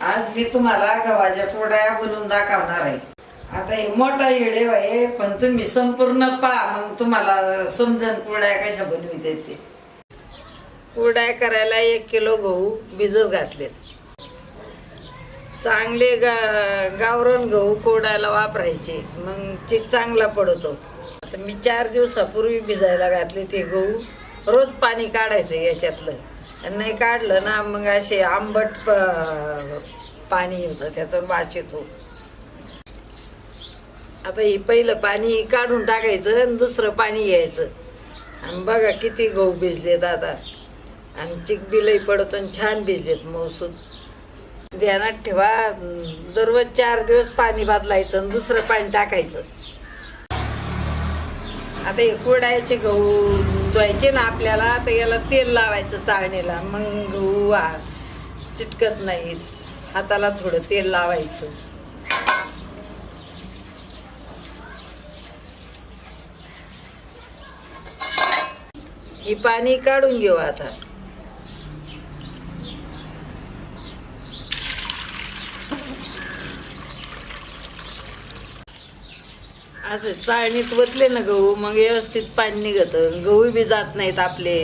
आज मी तुम्हाला गव्हाच्या पोळ्या बनवून दाखवणार आहे. आता हे मोठा येडे आहे पण तुम्ही संपूर्ण पहा मग तुम्हाला समजन कुरड्या कशा बनवित येते कुरड्या करायला एक किलो गहू भिजत घातलेत. चांगले गा गावरण गहू कोडायला वापरायचे मग चिक चांगला पडतो. आता मी चार दिवसापूर्वी भिजायला घातले ते गहू रोज पाणी काढायचं याच्यातलं. नाही काढलं ना मग असे आंबट प- पाणी होतं त्याचा वास येतो. आता हे पहिलं पाणी काढून टाकायचं आणि दुसरं पाणी घ्यायचं आणि बघा किती गहू भिजलेत आता. आणि चिकबिलही पडत पडतो आणि छान भिजलेत मौसूद ध्यानात ठेवा दररोज चार दिवस पाणी बदलायचं आणि दुसरं पाणी टाकायचं. आता हे कुरडायचे गहू धुवायचे ना आपल्याला तर याला तेल लावायचं चाळणीला. मग उवा चिटकत नाहीत हाताला थोडं तेल लावायचं. ही पाणी काढून घेऊ आता. असं चाळणीत वतले ना गहू मग व्यवस्थित पाणी निघत. गहू बी जात नाहीत आपले.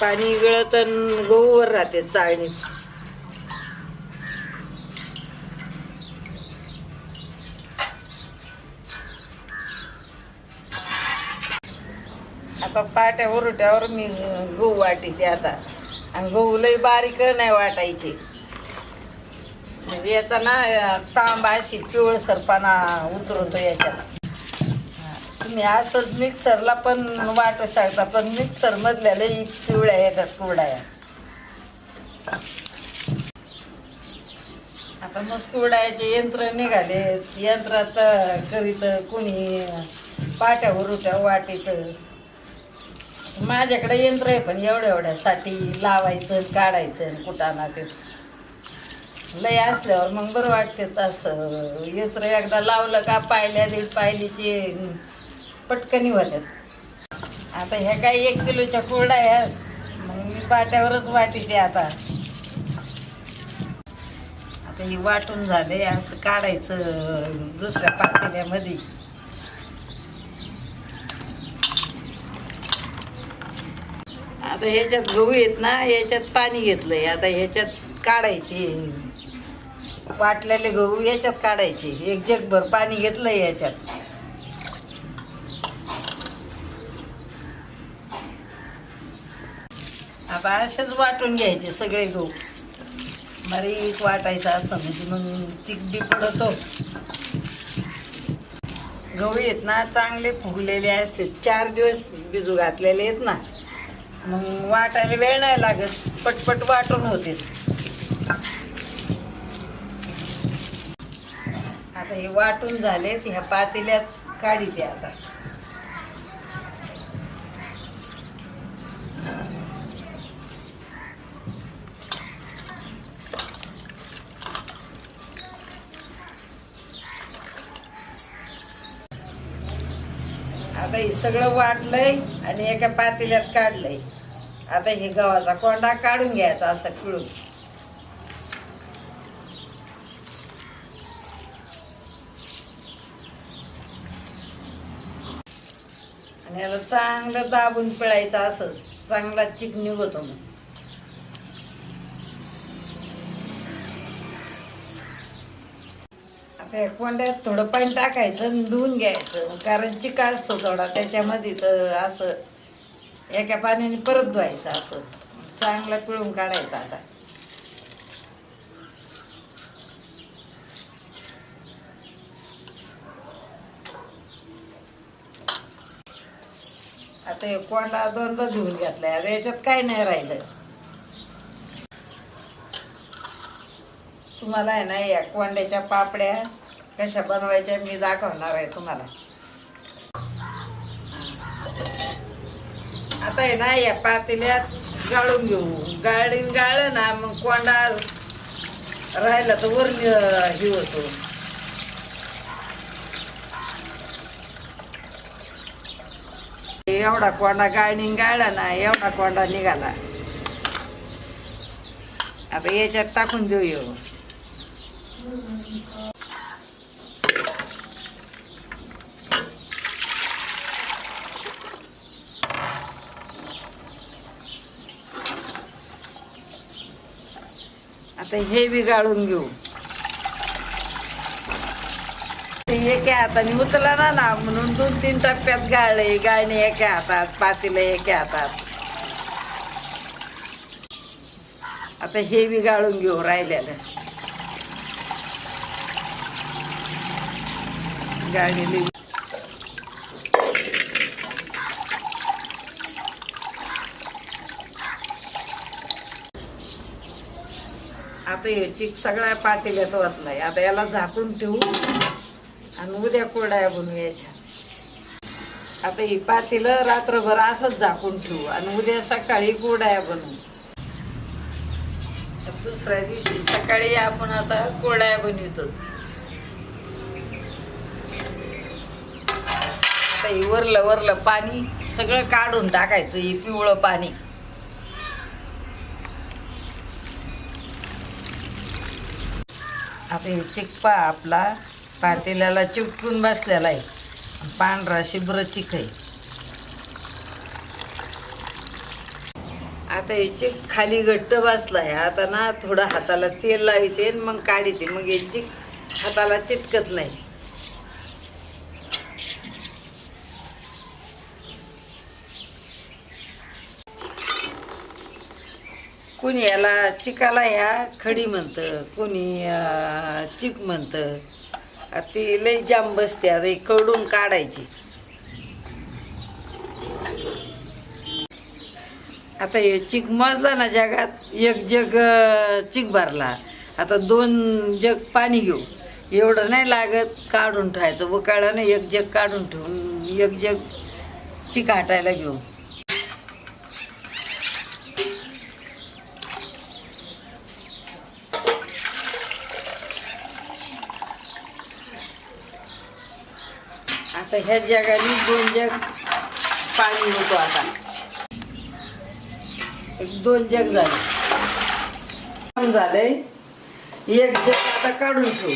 पाणी गळत आणि गहू वर राहते चाळणीत. आता पाट्या उरट्यावर मी गहू वाटी ते आता. आणि गहू लई बारीक नाही वाटायचे. म्हणजे याचा ना तांबा अशी पिवळसरपणा उतरवतो याच्यात. तुम्ही असंच मिक्सरला पण वाटू शकता पण मिक्सर मधल्या लई पिवळ्या येतात कुरड्या. आता मग कुरडायचे यंत्र निघाले यंत्रात करीत कोणी पाट्यावर उरुट्या वाटीत. माझ्याकडे यंत्र आहे पण एवढ्या एवढ्यासाठी लावायचं काढायचं कुटाणा ते लय असल्यावर मग बरं वाटते तसं. यंत्र एकदा लावलं का पायल्या दीड पायलीचे पटकनी होत्यात आता ह्या काही एक किलोच्या कोरड्या आहेत. मग मी पाट्यावरच वाटीते आता. आता ही वाटून झाले असं काढायचं दुसऱ्या पातेल्यामध्ये. आता ह्याच्यात गहू येत ना याच्यात पाणी घेतलंय. आता ह्याच्यात काढायचे. वाटलेले गहू याच्यात काढायचे. एक जगभर पाणी घेतलंय याच्यात आता असेच वाटून घ्यायचे सगळे गहू. बारीक वाटायचा असं म्हणजे मग चिकडी पडतो. गहू येत ना चांगले फुगलेले असते चार दिवस बिजू घातलेले आहेत ना. मग वाटायला वेळ नाही लागत. पटपट वाटून होते. आता हे वाटून झालेच ह्या पातेल्यात काढीते आता. आता हे सगळं वाटलंय आणि एका पातेल्यात काढलंय. आता हे गव्हाचा कोंडा काढून घ्यायचा असा पिळून आणि याला चांगलं दाबून पिळायचं असं चांगला चिकनी होतो मग आता कोंड्यात थोडं पाणी टाकायचं आणि धुवून घ्यायचं. कारण चिका असतो थोडा त्याच्यामध्ये तर असं एका पाण्याने परत धुवायचं असं. चांगलं पिळून काढायचं आता. आता हे कोंडा दोनदा धुवून घेतलाय. आता याच्यात काय नाही राहिलं. तुम्हाला आहे ना या कोंड्याच्या पापड्या कशा बनवायच्या मी दाखवणार आहे तुम्हाला. आता आहे ना या पातेल्यात गाळून घेऊ. गाळून गाळलं ना मग कोंडा राहिला तर वर हे होतो. एवढा कोंडा गाळणी गाळला ना एवढा कोंडा निघाला. आता याच्यात टाकून देऊ. येऊ आता हे बी गाळून घेऊ. ते एका हाताने उचला ना ना म्हणून दोन तीन टप्प्यात गाळले गाळणे एका हातात पातीला एका हातात. आता हे बी गाळून घेऊ राहिलेलं. गाळलेली आता हे सगळ्या पातेल्यात वाचलाय आता याला झाकून ठेवू आणि उद्या कोरड्या बनवूयाच्या. आता ही पातेलं रात्रभर असंच झाकून ठेवू आणि उद्या सकाळी कोरड्या बनवू. दुसऱ्या दिवशी सकाळी आपण आता कोरड्या बनवतो. आता ही वरलं वरलं पाणी सगळं काढून टाकायचं हे पिवळं पाणी. आता हे चिकपा आपला पातेल्याला चिपकून बसलेला आहे. पांढरा शिब्र चिक आहे. आता हे चिक खाली घट्ट बसलाय. आता ना थोडं हाताला तेल लावते आणि मग काढते. मग हे चिक हाताला चिटकत नाही. कोणी याला चिकाला ह्या खडी म्हणतं कोणी चिक म्हणतं. ती लई जाम बसते आता कडून काढायची. आता हे चिक मजला ना जगात एक जग चिक भरला. आता दोन जग पाणी घेऊ. एवढं नाही लागत काढून ठेवायचं. उकाळानं एक जग काढून ठेवून एक जग चिक हटायला घेऊ. आता ह्या जगाने दोन जग पाणी होतो आता. दोन जग झाले. झालंय एक जग आता काढून ठेवू.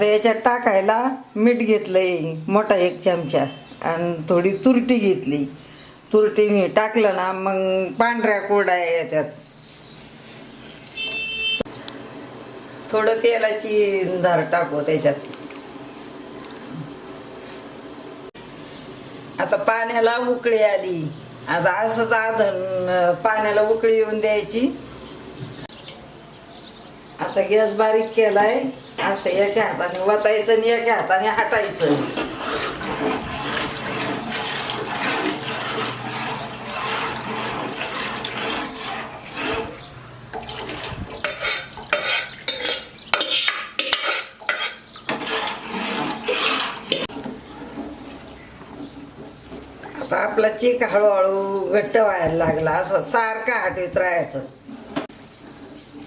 आता याच्यात टाकायला मीठ घेतलंय मोठा एक चमचा. आणि थोडी तुरटी घेतली. तुरटीने टाकलं ना मग पांढऱ्या कोरड्या येतात थोडं तेलाची धार टाकू त्याच्यात. आता पाण्याला उकळी आली. आता असंच आधन पाण्याला उकळी येऊन द्यायची. आता गॅस बारीक केलाय असं एका हाताने वतायचं आणि एका हाताने हटायचं. आता आपला चीक हळूहळू घट्ट व्हायला लागला असं सारखा हटवीत राहायचं.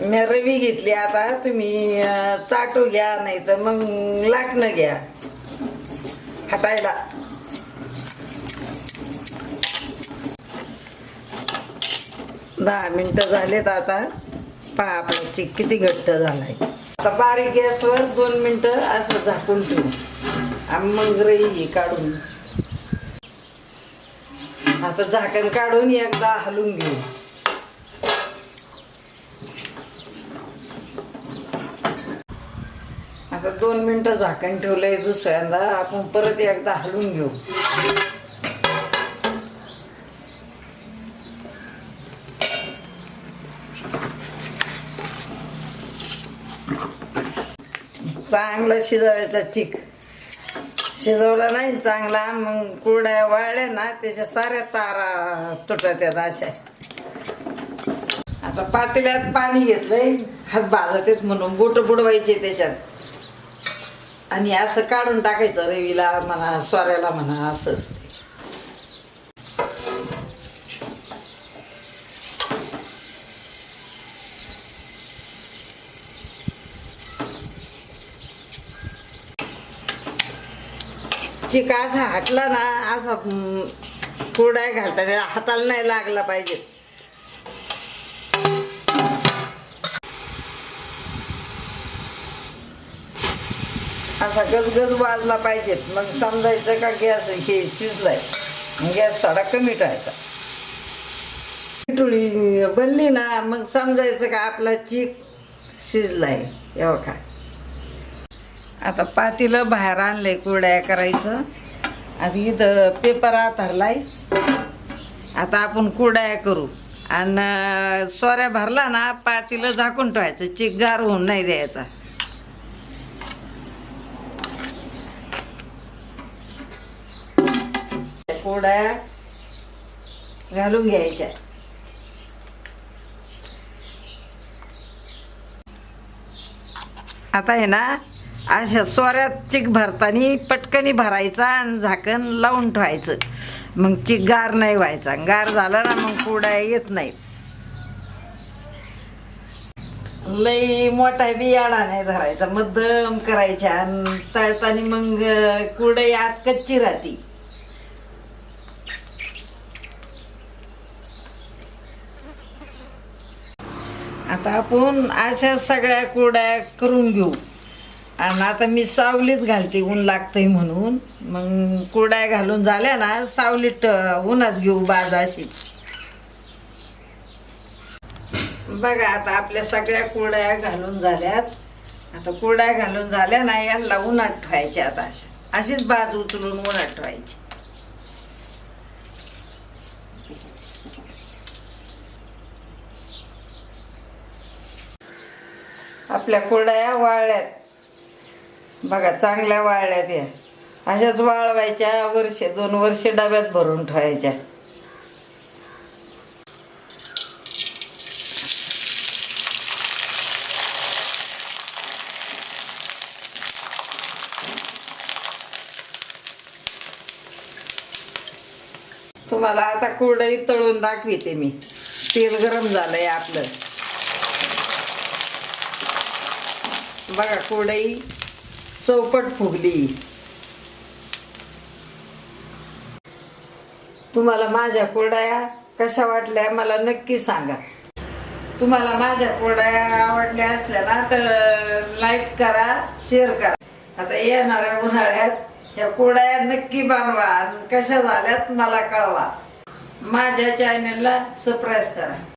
मी रवी घेतली आता तुम्ही चाटू घ्या नाही तर मग लाटणं घ्या. हातायला. दहा मिनटं झालेत आता. पहा आपला चिक किती घट्ट झालाय. आता बारीक गॅसवर दोन मिनटं असं झाकून ठेवू. आणि मग रई काढून. आता झाकण काढून एकदा हलवून घेऊ. आता दोन मिनिटं झाकण ठेवलंय दुसऱ्यांदा. आपण परत एकदा हलवून घेऊ. चांगला शिजवायचा चिक. शिजवला नाही चांगला. मग कुरड्या वाळल्या ना त्याच्या साऱ्या तारा तुटत आहेत अशा. आता पातेल्यात पाणी घेतलंय. हात भाजत आहेत म्हणून. बोट बुडवायचे त्याच्यात. आणि असं काढून टाकायचं रवीला म्हणा स्वाऱ्याला म्हणा असं. चिका असा हटला ना असा कुरडाय घालता हाताला नाही लागला पाहिजे. असा गजगज वाजला पाहिजेत. मग समजायचं का गॅस हे शिजलाय. गॅस थोडा कमी ठेवायचा. पिठोळी बनली ना मग समजायचं का आपला चीक शिजलाय. एवढं का आता पातीलं बाहेर आणलंय कुरड्या करायचं. आणि इथं पेपर आथरलाय. आता आपण कुरड्या करू. आणि सोऱ्या भरला ना पातीला झाकून ठेवायचं. चिक गार होऊन नाही द्यायचा. थोड्या घालून घ्यायच्या. आता आहे ना अशा सोऱ्यात चिक भरताना पटकनी भरायचा आणि झाकण लावून ठेवायचं. मग चिक गार नाही व्हायचा गार झाला ना मग कुडा येत नाही. लई मोठा बियाडा नाही धरायचा मध्यम करायच्या आणि तळताना मग कुडई आत कच्ची राहती. आता आपण अशा सगळ्या कुरड्या करून घेऊ. आणि आता मी सावलीत घालते ऊन लागतंय म्हणून. मग कुरड्या घालून झाल्या ना सावलीत उन्हात घेऊ बाजाशी. बघा आता आपल्या सगळ्या कुरड्या घालून झाल्यात. आता कुरड्या घालून झाल्या ना यांना उन्हात ठेवायच्या आता अशा. अशीच बाज उचलून उन्हात ठेवायची. आपल्या कुरड्या वाळल्यात. बघा चांगल्या वाळल्यात या. अशाच वाळवायच्या वर्ष दोन वर्ष डब्यात भरून ठेवायच्या. तुम्हाला आता कुरडई तळून दाखविते मी. तेल गरम झालंय आपलं. बघा कुरडई चौपट फुगली. तुम्हाला माझ्या कुरड्या कशा वाटल्या मला नक्की सांगा. तुम्हाला माझ्या कुरड्या आवडल्या असल्या ना तर लाईक करा शेअर करा. आता येणाऱ्या उन्हाळ्यात ह्या कुरड्या नक्की बनवा कशा झाल्यात मला कळवा. माझ्या चॅनलला सबस्क्राईब करा.